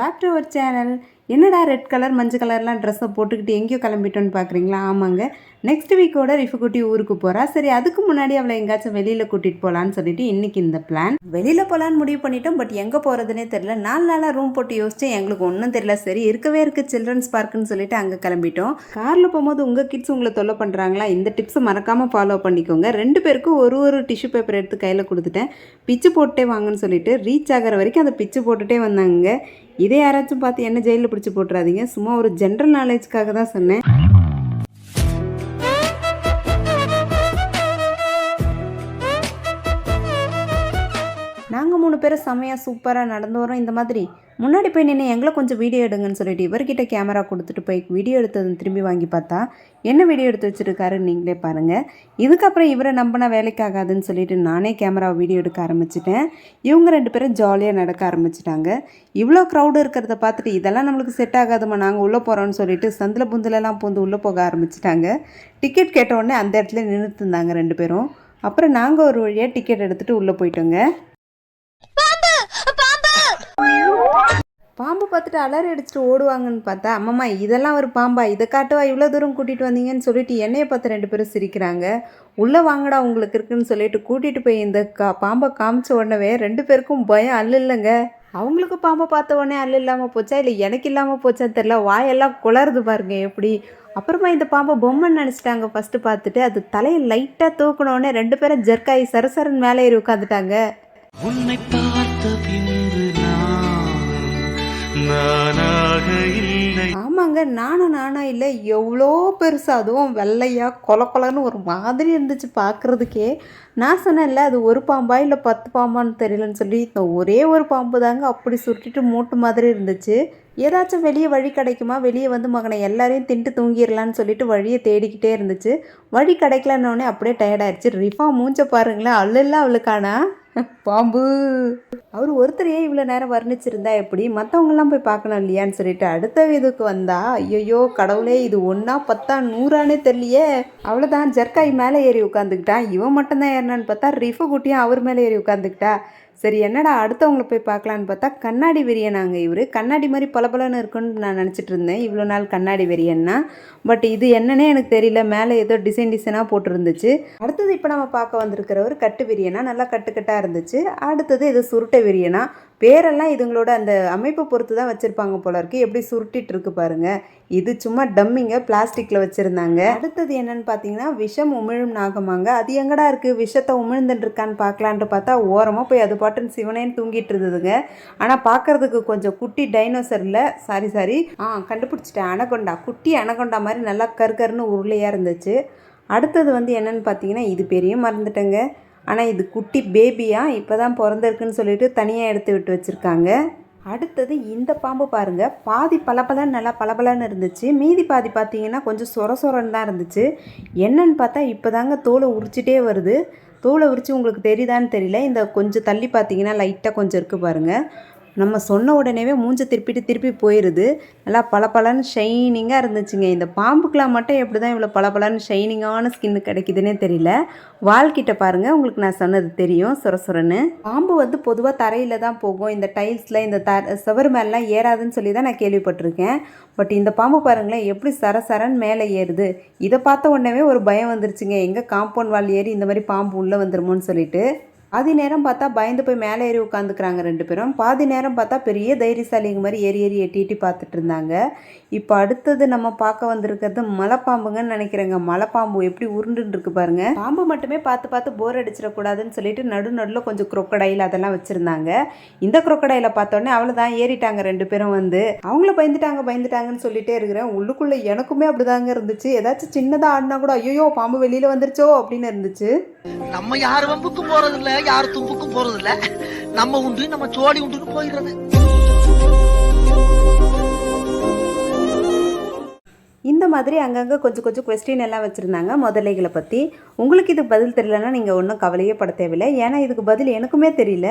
Back to அவர் channel என்னடா red colour மஞ்சள் கலர்லாம் ட்ரெஸ்ஸை போட்டுக்கிட்டு எங்கேயோ கிளம்பிட்டோன்னு பார்க்குறீங்களா ஆமாங்க. நெக்ஸ்ட் வீக்கோட ரிஃபுக்குட்டி ஊருக்கு போகிறா சரி அதுக்கு முன்னாடி அவளை எங்கேயாச்சும் வெளியில் கூட்டிகிட்டு போகலான்னு சொல்லிட்டு இன்றைக்கி இந்த பிளான் வெளியில் போகலான்னு முடிவு பண்ணிட்டோம் பட் எங்கே போகிறதுனே தெரில நாலு நாளாக ரூம் போட்டு யோசிச்சேன் எங்களுக்கு ஒன்றும் தெரியல. சரி இருக்கவே இருக்குது சில்ட்ரன்ஸ் பார்க்குன்னு சொல்லிட்டு அங்கே கிளம்பிட்டோம். காரில் போகும்போது உங்கள் கிட்ஸ் உங்களை தொல்லை பண்ணுறாங்களா இந்த டிப்ஸை மறக்காமல் ஃபாலோ பண்ணிக்கோங்க. ரெண்டு பேருக்கும் ஒரு ஒரு டிஷ்யூ பேப்பர் எடுத்து கையில் கொடுத்துட்டேன். பிச்சு போட்டே வாங்கன்னு சொல்லிட்டு ரீச் ஆகிற வரைக்கும் அதை பிச்சு போட்டுட்டே வந்தாங்க. இதே யாராச்சும் பார்த்து என்ன ஜெயிலில் பிடிச்சி போட்டுறாதீங்க. சும்மா ஒரு ஜென்ரல் நாலேஜ்க்காக தான் சொன்னேன். பேர் பேரும் செம்மையாக சூப்பராக நடந்து வரோம் இந்த மாதிரி முன்னாடி போய் நின்று எங்களை கொஞ்சம் வீடியோ எடுங்கன்னு சொல்லிட்டு இவர்கிட்ட கேமரா கொடுத்துட்டு போய் வீடியோ எடுத்தது திரும்பி வாங்கி பார்த்தா என்ன வீடியோ எடுத்து வச்சுருக்காருன்னு நீங்களே பாருங்கள் இதுக்கப்புறம் இவரை நம்பினா வேலைக்காகாதுன்னு சொல்லிட்டு நானே கேமரா வீடியோ எடுக்க ஆரம்பிச்சிட்டேன். இவங்க ரெண்டு பேரும் ஜாலியாக நடக்க ஆரம்பிச்சிட்டாங்க. இவ்வளோ க்ரௌடு இருக்கிறத பார்த்துட்டு இதெல்லாம் நம்மளுக்கு செட் ஆகாதுமா நாங்கள் உள்ளே போகிறோம்னு சொல்லிட்டு சந்தில் புந்திலெல்லாம் பூந்து உள்ளே போக ஆரம்பிச்சிட்டாங்க. டிக்கெட் கேட்ட உடனே அந்த இடத்துல நின்றுட்டு இருந்தாங்க ரெண்டு பேரும். அப்புறம் நாங்கள் ஒரு வழியாக டிக்கெட் எடுத்துகிட்டு உள்ளே போயிட்டோங்க. பாம்பு பார்த்துட்டு அலறி அடிச்சுட்டு ஓடுவாங்கன்னு பார்த்தா அம்மம்மா இதெல்லாம் ஒரு பாம்பா இதை காட்டுவா? இவ்வளோ தூரம் கூட்டிகிட்டு வந்தீங்கன்னு சொல்லிட்டு என்னைய பார்த்து ரெண்டு பேரும் சிரிக்கிறாங்க. உள்ளே வாங்கடா உங்களுக்கு இருக்குன்னு சொல்லிட்டு கூட்டிகிட்டு போய் இந்த கா பாம்பை காமிச்ச உடனே ரெண்டு பேருக்கும் பயம் அல்ல இல்லைங்க அவங்களுக்கு பாம்பை பார்த்த உடனே அல்ல இல்லாமல் போச்சா? இல்லை எனக்கு இல்லாமல் போச்சான்னு தெரில வாயெல்லாம் குளருது பாருங்க எப்படி? அப்புறமா இந்த பாம்பை பொம்மைன்னு நினச்சிட்டாங்க ஃபஸ்ட்டு பார்த்துட்டு. அது தலையை லைட்டாக தூக்கினோடனே ரெண்டு பேரும் ஜெர்க்காயி சரசரன் மேலே ஏறி உட்காந்துட்டாங்க. உன்னை பார்த்த நானாக இல்லை. ஆமாங்க நானும் நானா இல்லை. எவ்வளோ பெருசு அதுவும் வெள்ளையா கொல கொலன்னு ஒரு மாதிரி இருந்துச்சு பார்க்குறதுக்கே. நான் சொன்னேன்ல அது ஒரு பாம்பா இல்லை பத்து பாம்பான்னு தெரியலன்னு சொல்லி இந்த ஒரே ஒரு பாம்பு தாங்க அப்படி சுருட்டிட்டு மூட்டு மாதிரி இருந்துச்சு. ஏதாச்சும் வெளியே வழி கிடைக்குமா? வெளியே வந்து மகனை எல்லாரையும் தின்ட்டு தூங்கிடலான்னு சொல்லிட்டு வழியை தேடிக்கிட்டே இருந்துச்சு. வழி கிடைக்கலன்னொடனே அப்படியே டயர்டாயிருச்சு ரிஃபா மூஞ்ச பாருங்களேன் அல்ல அவளுக்கானா பாம்பு. அவர் ஒருத்தரையே இவ்வளோ நேரம் வர்ணிச்சிருந்தா எப்படி? மற்றவங்கெல்லாம் போய் பார்க்கணும் இல்லையான்னு சொல்லிட்டு அடுத்த இதுக்கு வந்தா ஐயோ கடவுளே இது ஒன்றா பத்தா நூறானே தெரியலையே. அவ்வளோதான் ஜர்க்காய் மேலே ஏறி உட்காந்துக்கிட்டான் இவன் மட்டும்தான் ஏறினான்னு பார்த்தா ரிஃபு குட்டியும் அவர் மேலே ஏறி உட்காந்துக்கிட்டா சரி என்னடா அடுத்தவங்கள போய் பார்க்கலான்னு பார்த்தா கண்ணாடி வெறியனாங்க இவர். கண்ணாடி மாதிரி பளபளன்னு இருக்குன்னு நான் நினச்சிட்டு இருந்தேன். இவ்வளோ நாள் கண்ணாடி வெறியன்னா. பட் இது என்னன்னே எனக்கு தெரியல. மேலே ஏதோ டிசைன் டிசைனாக போட்டிருந்துச்சு. அடுத்தது இப்போ நம்ம பார்க்க வந்திருக்கிறவர் கட்டு விரியனா நல்லா கட்டுக்கட்டாக இருந்துச்சு. அடுத்தது இது சுருட்டை விரியனா பேரெல்லாம் இதுங்களோட அந்த அமைப்பை பொறுத்து தான் வச்சுருப்பாங்க போல இருக்கு. எப்படி சுருட்டிட்டு இருக்கு பாருங்க. இது சும்மா டம்மிங்க பிளாஸ்டிக்கில் வச்சுருந்தாங்க. அடுத்தது என்னன்னு பார்த்தீங்கன்னா விஷம் உமிழும் நாகமாங்க. அது எங்கடா இருக்குது விஷத்தை உமிழ்ந்துட்டு இருக்கான்னு பார்க்கலான்ட்டு பார்த்தா ஓரமாக போய் அது பாட்டுன்னு சிவனேன்னு தூங்கிட்டு இருந்ததுங்க. ஆனால் பார்க்கறதுக்கு கொஞ்சம் குட்டி டைனோசரில் சாரி சாரி ஆ கண்டுபிடிச்சிட்டேன். அனகொண்டா குட்டி அனகொண்டா மாதிரி நல்லா கருக்கருன்னு உருளையாக இருந்துச்சு. அடுத்தது வந்து என்னன்னு பார்த்தீங்கன்னா இது பெரிய மறந்துட்டேங்க. ஆனால் இது குட்டி பேபியாக இப்போ தான் பிறந்திருக்குன்னு சொல்லிட்டு தனியாக எடுத்து விட்டு வச்சுருக்காங்க. அடுத்தது இந்த பாம்பு பாருங்க. பாதி பளபளன்னு நல்லா பளபளன்னு இருந்துச்சு. மீதி பாதி பார்த்தீங்கன்னா கொஞ்சம் சொர சொரன்னு தான் இருந்துச்சு. என்னன்னு பார்த்தா இப்போ தாங்க தோலை உரிச்சிட்டே வருது. தோலை உரித்து உங்களுக்கு தெரியுதான்னு தெரியல. இந்த கொஞ்சம் தள்ளி பார்த்தீங்கன்னா லைட்டாக கொஞ்சம் இருக்குது பாருங்கள் நம்ம சொன்ன உடனேவே மூஞ்ச திருப்பிட்டு திருப்பி போயிடுது நல்லா பளபளன்னு ஷைனிங்காக இருந்துச்சுங்க. இந்த பாம்புக்கெலாம் மட்டும் எப்படி தான் இவ்வளோ பளபளன்னு ஷைனிங்கான ஸ்கின் கிடைக்குதுன்னே தெரியல. வால்கிட்ட பாருங்கள் உங்களுக்கு நான் சொன்னது தெரியும். சொர சுரன்னு. பாம்பு வந்து பொதுவாக தரையில் தான் போகும். இந்த டைல்ஸில் இந்த த சுவர் மேலாம் ஏறாதுன்னு சொல்லி தான் நான் கேள்விப்பட்டிருக்கேன். பட் இந்த பாம்பு பாருங்களேன் எப்படி சர சரன்னு மேலே ஏறுது. இதை பார்த்த உடனே ஒரு பயம் வந்துருச்சுங்க. எங்கே காம்பவுண்ட் வால் ஏறி இந்த மாதிரி பாம்பு உள்ளே வந்துருமோன்னு சொல்லிட்டு. பாதி நேரம் பார்த்தா பயந்து போய் மேலே ஏறி உட்காந்துக்கிறாங்க ரெண்டு பேரும். பாதி நேரம் பார்த்தா பெரிய தைரியசாலிங்க மாதிரி ஏறி ஏறி எட்டி எட்டி பார்த்துட்டு இருந்தாங்க. இப்போ அடுத்தது நம்ம பார்க்க வந்திருக்கிறது மலைப்பாம்புங்கன்னு நினைக்கிறேங்க. மலைப்பாம்பு எப்படி உருண்டுன்னு இருக்கு பாருங்க. பாம்பு மட்டுமே பார்த்து பார்த்து போர் அடிச்சிடக்கூடாதுன்னு சொல்லிட்டு நடு நடுவில் கொஞ்சம் குரொக்கடையில் அதெல்லாம் வச்சுருந்தாங்க. இந்த குரொக்கடையில் பார்த்தோன்னே அவ்வளோதான் ஏறிட்டாங்க ரெண்டு பேரும் வந்து. அவங்கள பயந்துட்டாங்க பயந்துட்டாங்கன்னு சொல்லிட்டே இருக்கிறேன். உள்ளுக்குள்ளே எனக்குமே அப்படிதாங்க இருந்துச்சு. ஏதாச்சும் சின்னதாக ஆடினா கூட ஐயோ பாம்பு வெளியில் வந்துருச்சோ அப்படின்னு இருந்துச்சு. நம்ம யார் வம்புக்கும் போறது இல்ல யார் தும்புக்கும் போறது இல்ல நம்ம உண்டு நம்ம சோழி உண்டுன்னு போயிடுறது. இந்த மாதிரி அங்கங்கே கொஞ்சம் கொஞ்சம் கொஸ்டின் எல்லாம் வச்சுருந்தாங்க முதலைகளை பற்றி உங்களுக்கு இது பதில் தெரியலன்னா நீங்கள் ஒன்றும் கவலையே பட தேவையில்லை. ஏன்னா இதுக்கு பதில் எனக்குமே தெரியல.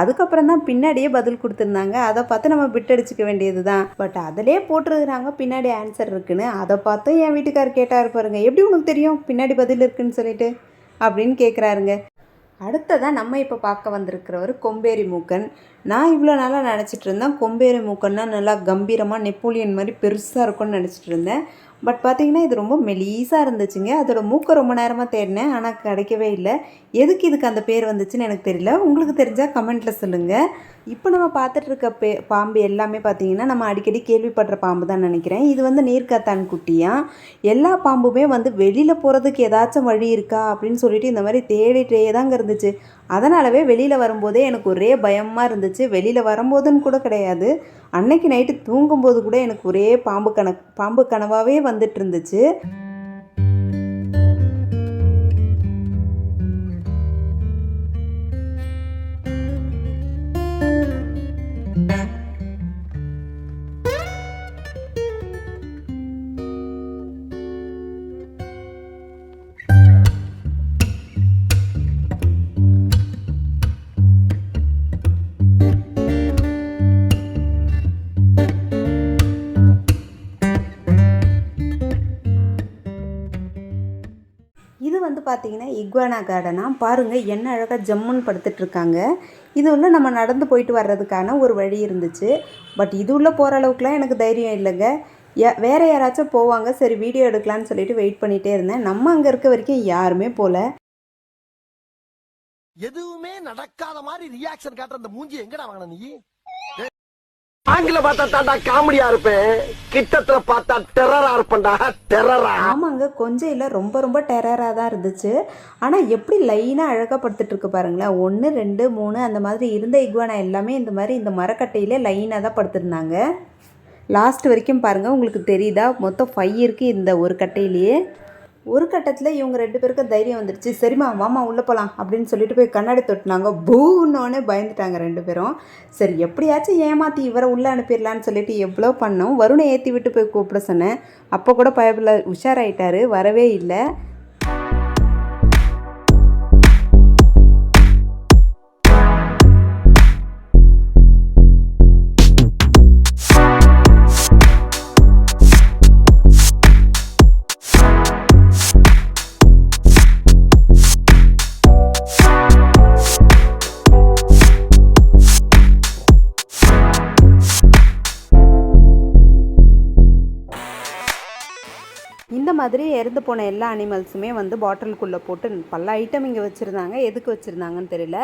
அதுக்கப்புறம் தான் பின்னாடியே பதில் கொடுத்துருந்தாங்க. அதை பார்த்து நம்ம பிட் அடிச்சுக்க வேண்டியது தான் பட் அதிலே போட்டிருக்கிறாங்க பின்னாடி ஆன்சர் இருக்குன்னு. அதை பார்த்து என் வீட்டுக்கார் கேட்டார் பாருங்க. எப்படி உனக்கு தெரியும்? பின்னாடி பதில் இருக்குன்னு சொல்லிட்டு. அப்படின்னு கேட்குறாருங்க அடுத்ததாக நம்ம இப்போ பார்க்க வந்திருக்கிறவர் கொம்பேரி மூக்கன். நான் இவ்வளோ நாளாக நினச்சிட்டு இருந்தேன். கொம்பேரி மூக்கன்னா நல்லா கம்பீரமாக நெப்போலியன் மாதிரி பெருசாக இருக்கும்னு நினச்சிட்டு இருந்தேன். பட் பார்த்தீங்கன்னா இது ரொம்ப மெலீஸாக இருந்துச்சுங்க. அதோட மூக்கை ரொம்ப நேரமாக தேடினேன். ஆனால் கிடைக்கவே இல்லை. எதுக்கு இதுக்கு அந்த பேர் வந்துச்சுன்னு எனக்கு தெரியல. உங்களுக்கு தெரிஞ்சால் கமெண்ட்டில் சொல்லுங்கள் இப்போ நம்ம பார்த்துட்டு இருக்க பே பாம்பு எல்லாமே பார்த்திங்கன்னா நம்ம அடிக்கடி கேள்விப்படுற பாம்பு தான் நினைக்கிறேன். இது வந்து நீர்க்காத்தான் குட்டியாக எல்லா பாம்புமே வந்து வெளியில் போகிறதுக்கு ஏதாச்சும் வழி இருக்கா? அப்படின்னு சொல்லிட்டு இந்த மாதிரி தேடிட்டே தாங்க இருந்துச்சு. அதனாலவே வெளியில் வரும்போதே எனக்கு ஒரே பயமாக இருந்துச்சு. வெளியில் வரும்போதுன்னு கூட கிடையாது. அன்னைக்கு நைட்டு தூங்கும்போது கூட எனக்கு ஒரே பாம்பு கணக்கு பாம்பு கனவாகவே வந்துட்டு இருந்துச்சு பார்த்தீங்கன்னா இக்வானா கார்டனா? பாருங்கள் என்ன அழகாக ஜம்முன்னு படுத்துட்டு இருக்காங்க இது உள்ள நம்ம நடந்து போயிட்டு வர்றதுக்கான ஒரு வழி இருந்துச்சு. பட் இது உள்ள போகிற அளவுக்குலாம் எனக்கு தைரியம் இல்லைங்க. யா வேறு யாராச்சும் போவாங்க சரி வீடியோ எடுக்கலான்னு சொல்லிட்டு வெயிட் பண்ணிகிட்டே இருந்தேன். நம்ம அங்கே இருக்க வரைக்கும் யாருமே போகல எதுவுமே நடக்காத மாதிரி ரியாக்ஷன் காட்டுற அந்த மூஞ்சி எங்கடா வாங்கின நீ? ஆங்கில பார்த்தா தாண்டா காமெடியா இருப்பேன். கிட்டத்துல பார்த்தா டெரரா இருப்பேன்டா. டெரரா ஆமாங்க கொஞ்சம் இல்லை ரொம்ப ரொம்ப டெரராக தான் இருந்துச்சு. ஆனால் எப்படி லைனாக அழகப்படுத்திட்டு இருக்கு பாருங்களேன். ஒன்று ரெண்டு மூணு அந்த மாதிரி இருந்த இக்வானா எல்லாமே இந்த மாதிரி இந்த மரக்கட்டையிலே லைனாக தான் படுத்திருந்தாங்க. லாஸ்ட் வரைக்கும் பாருங்கள் உங்களுக்கு தெரியுதா? மொத்தம் ஃபைவ் இருக்குது இந்த ஒரு கட்டையிலேயே. ஒரு கட்டத்தில் இவங்க ரெண்டு பேருக்கும் தைரியம் வந்துடுச்சு சரிம்மா வாமா உள்ளே போகலாம் அப்படின்னு சொல்லிட்டு போய் கண்ணாடி தொட்டினாங்க. பூன்னோடனே பயந்துட்டாங்க ரெண்டு பேரும். சரி எப்படியாச்சும் ஏமாற்றி இவரை உள்ளே அனுப்பிடலான்னு சொல்லிட்டு எவ்வளோ பண்ணோம். வருணை ஏற்றி விட்டு போய் கூப்பிட சொன்னேன். அப்போ கூட பயப்பில் உஷாராயிட்டார் வரவே இல்லை. மாதிரி இறந்து போன எல்லா அனிமல்ஸுமே வந்து பாட்டிலுக்குள்ளே போட்டு பல ஐட்டம் இங்கே வச்சுருந்தாங்க. எதுக்கு வச்சுருந்தாங்கன்னு தெரியல.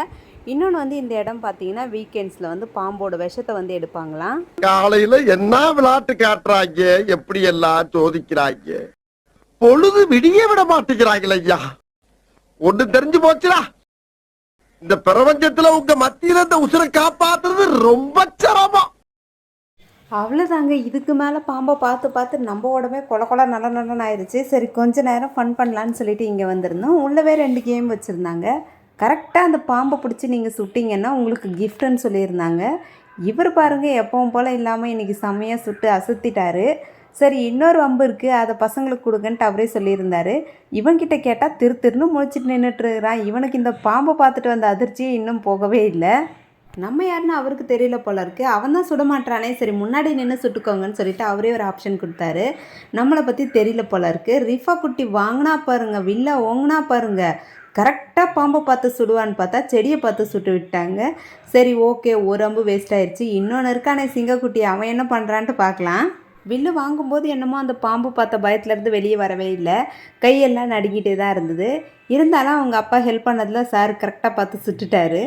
இன்னொன்று வந்து இந்த இடம் பார்த்தீங்கன்னா வீக்கெண்ட்ஸில் வந்து பாம்போட விஷத்தை வந்து எடுப்பாங்களாம். காலையில் என்ன விளையாட்டு காட்டுறாங்க? எப்படி எல்லாம் சோதிக்கிறாங்க? பொழுது விடிய விட மாட்டேங்கிறாங்களே ஐயா. ஒன்று தெரிஞ்சு போச்சுடா. இந்த பிரபஞ்சத்துல உங்க மத்தியில இந்த உசுரை காப்பாத்துறது ரொம்ப சிரமம். அவ்வளோதாங்க இதுக்கு மேலே பாம்பை பார்த்து பார்த்து நம்ம உடம்பே கொல கொல நல்ல நல்லன்னு ஆயிடுச்சு சரி கொஞ்ச நேரம் ஃபன் பண்ணலான்னு சொல்லிட்டு இங்கே வந்திருந்தோம். உள்ளவே ரெண்டு கேம் வச்சுருந்தாங்க. கரெக்டாக அந்த பாம்பை பிடிச்சி நீங்கள் சுட்டிங்கன்னா உங்களுக்கு கிஃப்ட்டுன்னு சொல்லியிருந்தாங்க. இவர் பாருங்கள் எப்பவும் போல் இல்லாமல் இன்றைக்கி செம்மையாக சுட்டு அசத்திட்டாரு. சரி இன்னொரு வம்பு இருக்குது அதை பசங்களுக்கு கொடுங்கன்ட்டு அவரே சொல்லியிருந்தார். இவன்கிட்ட கேட்டால் திரு திருன்னு முழிச்சிட்டு நின்றுட்டுருக்கிறான் இவனுக்கு இந்த பாம்பை பார்த்துட்டு வந்த அதிர்ச்சியே இன்னும் போகவே இல்லை. நம்ம யாருன்னு அவருக்கு தெரியல போல இருக்கு. அவன் தான் சுட மாட்டானே சரி முன்னாடி நின்று சுட்டுக்கோங்கன்னு சொல்லிட்டு அவரே ஒரு ஆப்ஷன் கொடுத்தாரு. நம்மளை பற்றி தெரியல போல இருக்கு. ரிஃபா குட்டி வாங்கினா பாருங்க வில்ல ஓங்கினா பாருங்க கரெக்டாக பாம்பை பார்த்து சுடுவான்னு பார்த்தா செடியை பார்த்து சுட்டு விட்டாங்க. சரி ஓகே ஒரு அம்பு வேஸ்ட் ஆயிடுச்சு இன்னொன்று இருக்கானே சிங்கக்குட்டி அவன் என்ன பண்ணுறான்ட்டு பார்க்கலாம். வில்லு வாங்கும்போது என்னமோ அந்த பாம்பு பார்த்த பயத்துலேருந்து வெளியே வரவே இல்லை. கையெல்லாம் நடுங்கிட்டே தான் இருந்தது. இருந்தாலும் அவங்க அப்பா ஹெல்ப் பண்ணதில் சார் கரெக்டாக பார்த்து சுட்டுட்டாரு.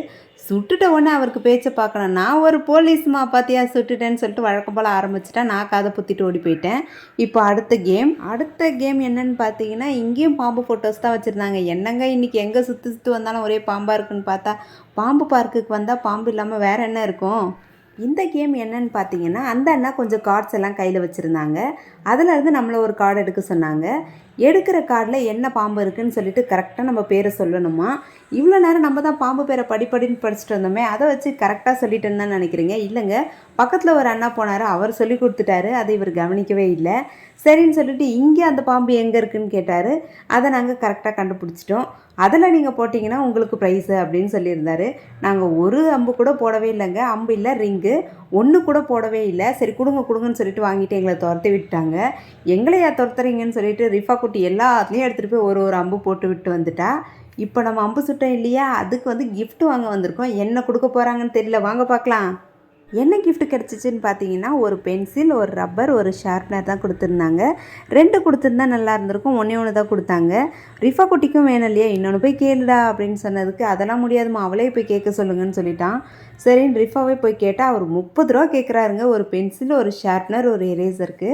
சுட்டுட்ட உடனே அவருக்கு பேச்சை பார்க்கணும். நான் ஒரு போலீஸ்மா பார்த்தியா சுட்டுட்டேன்னு சொல்லிட்டு வழக்கம் போல் ஆரம்பிச்சிட்டா நான் காதை புத்திட்டு ஓடி போயிட்டேன். இப்போ அடுத்த கேம் அடுத்த கேம் என்னன்னு பார்த்தீங்கன்னா இங்கேயும் பாம்பு ஃபோட்டோஸ் தான் வச்சுருந்தாங்க. என்னங்க இன்றைக்கி எங்கே சுற்றி சுற்றி வந்தாலும் ஒரே பாம்பாக இருக்குன்னு பார்த்தா பாம்பு பார்க்குக்கு வந்தால் பாம்பு இல்லாமல் வேறு என்ன இருக்கும்? இந்த கேம் என்னன்னு பார்த்தீங்கன்னா அந்த அண்ணா கொஞ்சம் கார்ட்ஸ் எல்லாம் கையில் வச்சுருந்தாங்க. அதிலருந்து நம்மளை ஒரு கார்டு எடுக்க சொன்னாங்க. எடுக்கிற கார்டில் என்ன பாம்பு இருக்குதுன்னு சொல்லிட்டு கரெக்டாக நம்ம பேரை சொல்லணுமா? இவ்வளோ நேரம் நம்ம தான் பாம்பு பேரை படிப்படின்னு படிச்சுட்டு வந்தோமே அதை வச்சு கரெக்டாக சொல்லிட்டேன்னு தான் நினைக்கிறீங்க? இல்லைங்க. பக்கத்தில் ஒரு அண்ணா போனார் அவர் சொல்லி கொடுத்துட்டாரு. அதை இவர் கவனிக்கவே இல்லை. சரின்னு சொல்லிட்டு இங்கே அந்த பாம்பு எங்கே இருக்குதுன்னு கேட்டார். அதை நாங்கள் கரெக்டாக கண்டுபிடிச்சிட்டோம். அதில் நீங்கள் போட்டிங்கன்னா உங்களுக்கு ப்ரைஸு அப்படின்னு சொல்லியிருந்தாரு. நாங்கள் ஒரு அம்பு கூட போடவே இல்லைங்க. அம்பு இல்லை ரிங்கு ஒன்று கூட போடவே இல்லை. சரி கொடுங்க கொடுங்கன்னு சொல்லிட்டு வாங்கிட்டு எங்களை துரத்தி விட்டாங்க எங்களையா துரத்துறீங்கன்னு சொல்லிட்டு ரிஃபா குட்டி எல்லாத்துலேயும் எடுத்துகிட்டு போய் ஒரு ஒரு அம்பு போட்டு விட்டு வந்துட்டா. இப்போ நம்ம அம்பு சுட்டோம் இல்லையா? அதுக்கு வந்து கிஃப்ட் வாங்க வந்திருக்கோம். என்ன கொடுக்க போகிறாங்கன்னு தெரியல. வாங்க பார்க்கலாம். என்ன கிஃப்ட் கிடச்சிச்சின்னு பார்த்தீங்கன்னா ஒரு பென்சில் ஒரு ரப்பர் ஒரு ஷார்ப்னர் தான் கொடுத்துருந்தாங்க. ரெண்டு கொடுத்துருந்தா நல்லா இருந்திருக்கும் ஒன்றே ஒன்று தான் கொடுத்தாங்க. ரிஃபா குட்டிக்கும் வேணும் இல்லையா? இன்னொன்று போய் கேளுடா அப்படின்னு சொன்னதுக்கு அதெல்லாம் முடியாதும்மா அவளே போய் கேட்க சொல்லுங்கன்னு சொல்லிட்டான். சரின்னு ரிஃபாவே போய் கேட்டால் அவர் முப்பது ரூபா கேட்குறாருங்க ஒரு பென்சில் ஒரு ஷார்ப்னர் ஒரு எரேசருக்கு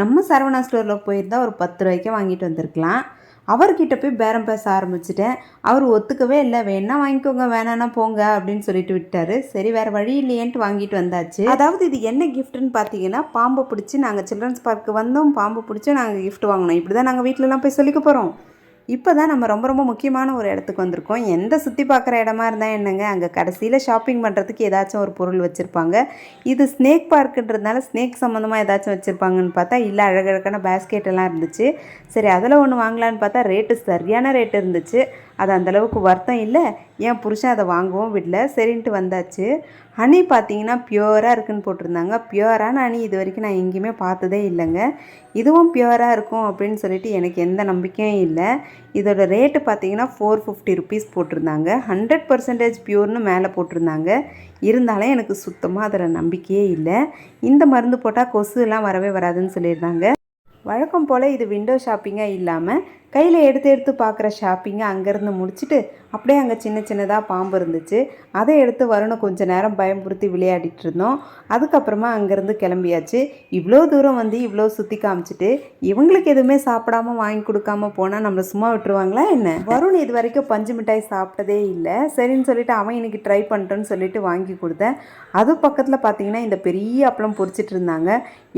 நம்ம சரவணா ஸ்டோரில் போயிருந்தால் ஒரு பத்து ரூபாய்க்கே வாங்கிட்டு வந்திருக்கலாம். அவர்கிட்ட போய் பேரம் பேச ஆரம்பிச்சிட்டேன். அவர் ஒத்துக்கவே இல்லை. வேணா வாங்கிக்கோங்க வேணான்னா போங்க அப்படின்னு சொல்லிட்டு விட்டாரு. சரி வேற வழி இல்லையேன்ட்டு வாங்கிட்டு வந்தாச்சு. அதாவது இது என்ன கிஃப்ட்னு பார்த்தீங்கன்னா பாம்பை பிடிச்சி நாங்கள் சில்ட்ரன்ஸ் பார்க்கு வந்தோம். பாம்பை பிடிச்சி நாங்கள் கிஃப்ட் வாங்கினோம். இப்படி தான் நாங்கள் வீட்டிலலாம் போய் சொல்லிக்க போகிறோம் இப்போ தான் நம்ம ரொம்ப ரொம்ப முக்கியமான ஒரு இடத்துக்கு வந்திருக்கோம். எந்த சுற்றி பார்க்குற இடமா இருந்தால் என்னங்க? அங்கே கடைசியில் ஷாப்பிங் பண்ணுறதுக்கு ஏதாச்சும் ஒரு பொருள் வச்சுருப்பாங்க. இது ஸ்னேக் பார்க்குன்றதுனால ஸ்னேக் சம்மந்தமாக ஏதாச்சும் வச்சுருப்பாங்கன்னு பார்த்தா இல்லை அழகழகான பேஸ்கெட் எல்லாம் இருந்துச்சு. சரி அதில் ஒன்று வாங்கலான்னு பார்த்தா ரேட்டு சரியான ரேட் இருந்துச்சு. அது அந்தளவுக்கு வருத்தம் இல்லை. என் புருஷன் அதை வாங்கவும் விடல. சரின்ட்டு வந்தாச்சு. ஹனி பார்த்தீங்கன்னா பியூராக இருக்குன்னு போட்டிருந்தாங்க. பியூரான ஹனி இது வரைக்கும் நான் எங்கேயுமே பார்த்ததே இல்லைங்க. இதுவும் பியூராக இருக்கும் அப்படின்னு சொல்லிட்டு எனக்கு எந்த நம்பிக்கையும் இல்லை. இதோட ரேட்டு பார்த்தீங்கன்னா ஃபோர் ஃபிஃப்டி ருபீஸ் போட்டிருந்தாங்க. ஹண்ட்ரட் பர்சன்டேஜ் பியூர்னு மேலே போட்டிருந்தாங்க. இருந்தாலும் எனக்கு சுத்தமாக அதில் நம்பிக்கையே இல்லை. இந்த மருந்து போட்டால் கொசு எல்லாம் வரவே வராதுன்னு சொல்லியிருந்தாங்க. வழக்கம் போல் இது விண்டோ ஷாப்பிங்காக இல்லாமல் கையில் எடுத்து எடுத்து பார்க்குற ஷாப்பிங்கை அங்கேருந்து முடிச்சுட்டு அப்படியே அங்கே சின்ன சின்னதாக பாம்பு இருந்துச்சு. அதை எடுத்து வரணும் கொஞ்ச நேரம் பயம்புறுத்தி விளையாடிட்டு இருந்தோம். அதுக்கப்புறமா அங்கேருந்து கிளம்பியாச்சு. இவ்வளோ தூரம் வந்து இவ்வளோ சுற்றி காமிச்சிட்டு இவங்களுக்கு எதுவுமே சாப்பிடாம வாங்கி கொடுக்காம போனால் நம்மளை சும்மா விட்டுருவாங்களா என்ன? வருண் இது வரைக்கும் பஞ்சு மிட்டாய் சாப்பிட்டதே இல்லை. சரின்னு சொல்லிட்டு அவன் இன்னைக்கு ட்ரை பண்ணுறேன்னு சொல்லிட்டு வாங்கி கொடுத்தேன். அது பக்கத்தில் பார்த்தீங்கன்னா இந்த பெரிய அப்பளம் பொறிச்சிட்டு இருந்தாங்க.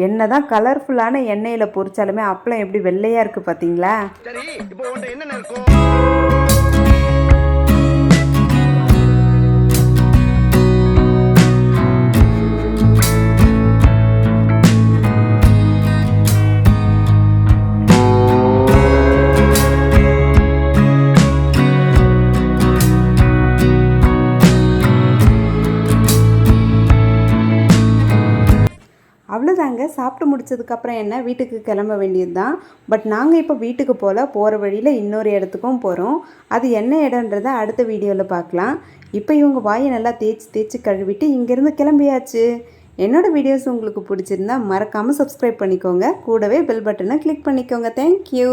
என்ன தான் கலர்ஃபுல்லான எண்ணெயில் பொறிச்சாலுமே அப்பளம் எப்படி வெள்ளையாக இருக்குது பார்த்தீங்களா இப்போ உன்ட்ட என்ன இருக்கும் நாங்கள் சாப்பிட்டு முடிச்சதுக்கப்புறம் என்ன வீட்டுக்கு கிளம்ப வேண்டியது தான் பட் நாங்கள் இப்போ வீட்டுக்கு போகல போகிற வழியில் இன்னொரு இடத்துக்கும் போகிறோம் அது என்ன இடன்றதை அடுத்த வீடியோவில் பார்க்கலாம். இப்போ இவங்க வாயை நல்லா தேய்ச்சி தேய்ச்சி கழுவிட்டு இங்கேருந்து கிளம்பியாச்சு. என்னோடய வீடியோஸ் உங்களுக்கு பிடிச்சிருந்தா மறக்காமல் சப்ஸ்கிரைப் பண்ணிக்கோங்க. கூடவே பெல் பட்டனை கிளிக் பண்ணிக்கோங்க. தேங்க்யூ